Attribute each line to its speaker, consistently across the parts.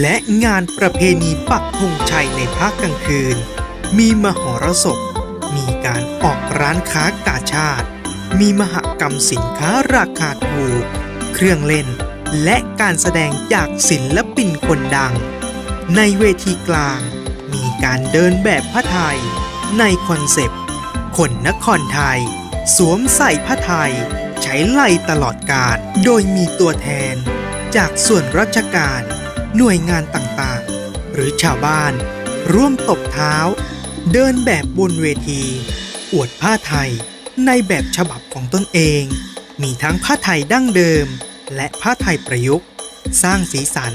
Speaker 1: และงานประเพณีปักธงชัยในภาคกลางคืน มีมหรสพ มีการออกร้านค้ากาชาติ มีมหกรรมสินค้าราคาถูก เครื่องเล่น และการแสดงจากศิลปินคนดัง ในเวทีกลาง มีการเดินแบบผ้าไทย ในคอนเซปต์ คนนครไทย สวมใส่ผ้าไทย ใช้ไล่ตลอดการโดยมีตัวแทน จากส่วนราชการ หน่วยงานต่างๆ หรือชาวบ้าน ร่วมตบเท้า เดินแบบบนเวที อวดผ้าไทยในแบบฉบับของตนเอง มีทั้งผ้าไทยดั้งเดิม และผ้าไทยประยุกต์ สร้างสีสัน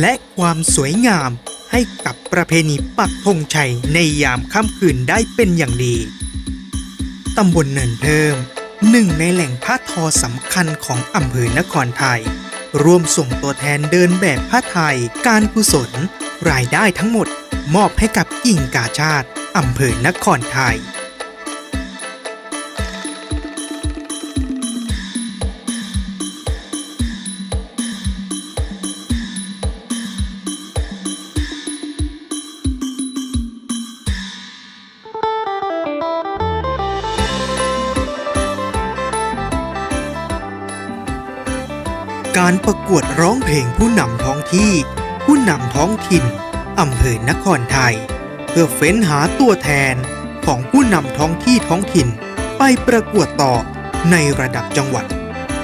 Speaker 1: และความสวยงามให้กับประเพณีปักธงชัยในยามค่ำคืนได้เป็นอย่างดี ตำบลเนินเพิ่มหนึ่งในแหล่งผ้าทอสำคัญของอำเภอนครไทย ร่วมส่งตัวแทนเดินแบบผ้าไทย การกุศล รายได้ทั้งหมด มอบให้กับกิ่งกาชาติอำเภอนครไทย การประกวดร้องเพลงผู้นำท้องที่ ผู้นำท้องถิ่นอำเภอนครไทย เพื่อเฟ้นหาตัวแทนของผู้นำท้องที่ท้องถิ่น ไปประกวดต่อในระดับจังหวัด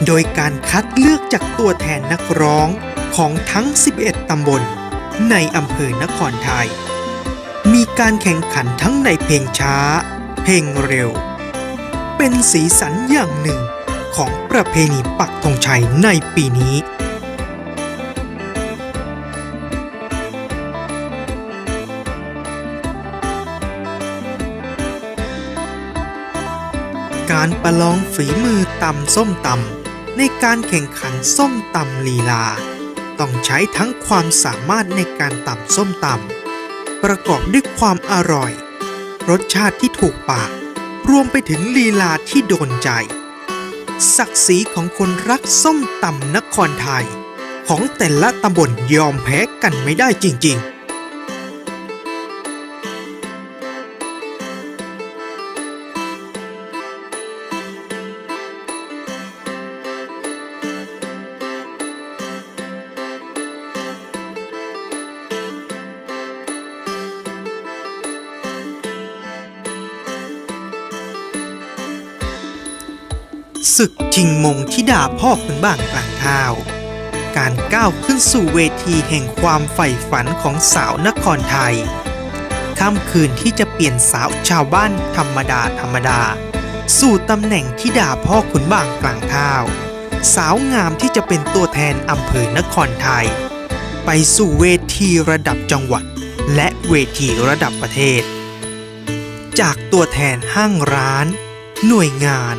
Speaker 1: โดยการคัดเลือกจากตัวแทนนักร้องของทั้ง 11 ตำบล ในอำเภอนครไทย มีการแข่งขันทั้งในเพลงช้า เพลงเร็ว เป็นสีสันอย่างหนึ่ง ของประเพณีปักธงชัยในปีนี้ การประลองฝีมือตำส้มตำในการแข่งขันส้มตำลีลา ต้องใช้ทั้งความสามารถในการตำส้มตำประกอบด้วยความอร่อย รสชาติที่ถูกปาก รวมไปถึงลีลาที่โดนใจ ศักดิ์ศรีของคนรักส้มตำนครไทย ของแต่ละตำบลยอมแพ้กันไม่ได้จริง ๆ ศึกชิงมงที่ด่าพ่อคนบ้างกลางข้าว การก้าวขึ้นสู่เวทีแห่งความใฝ่ฝันของสาวนครไทย ค่ำคืนที่จะเปลี่ยนสาวชาวบ้านธรรมดาธรรมดา สู่ตำแหน่งที่ด่าพ่อขุนบางกลางข้าว สาวงามที่จะเป็นตัวแทนอำเภอนครไทย ไปสู่เวทีระดับจังหวัด และเวทีระดับประเทศ จากตัวแทนห้างร้าน หน่วยงาน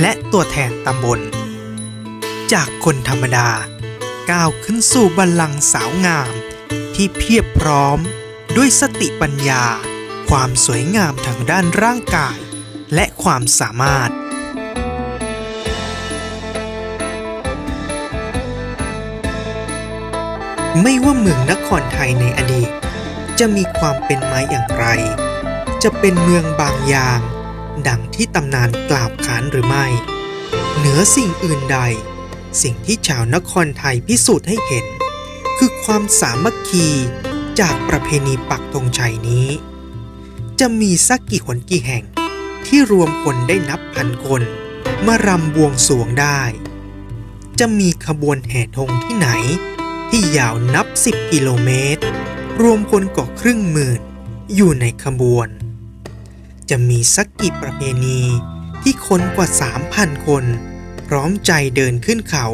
Speaker 1: และตัวแทนตำบล จากคนธรรมดา ก้าวขึ้นสู่บัลลังก์สาวงาม ที่เพียบพร้อม ด้วยสติปัญญา ความสวยงามทางด้านร่างกาย และความสามารถไม่ว่าเมืองนครไทยในอดีต จะมีความเป็นมาอย่างไร จะเป็นเมืองบางอย่าง ดังที่ตำนานกล่าวขานหรือไม่ เหนือสิ่งอื่นใด สิ่งที่ชาวนครไทยพิสูจน์ให้เห็น คือความสามัคคีจากประเพณีปักธงชัยนี้ จะมีสักกี่หนกี่แห่งที่รวมคนได้นับพันคนมารำบวงสวงได้ จะมีขบวนแห่ธงที่ไหน ที่ยาวนับ 10 กิโลเมตร รวมคนกว่าครึ่งหมื่น อยู่ในขบวน จะมีสักกี่ประเพณี ที่คนกว่า 3,000 คน พร้อมใจเดินขึ้นเขา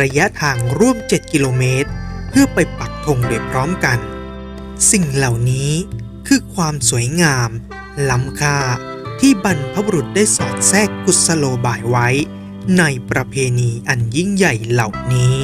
Speaker 1: ระยะทางร่วม 7 กิโลเมตร เพื่อไปปักธงโดยพร้อมกัน สิ่งเหล่านี้คือความสวยงาม ล้ำค่าที่บรรพบุรุษได้สอดแทรกกุศโลบายไว้ ในประเพณีอันยิ่งใหญ่เหล่านี้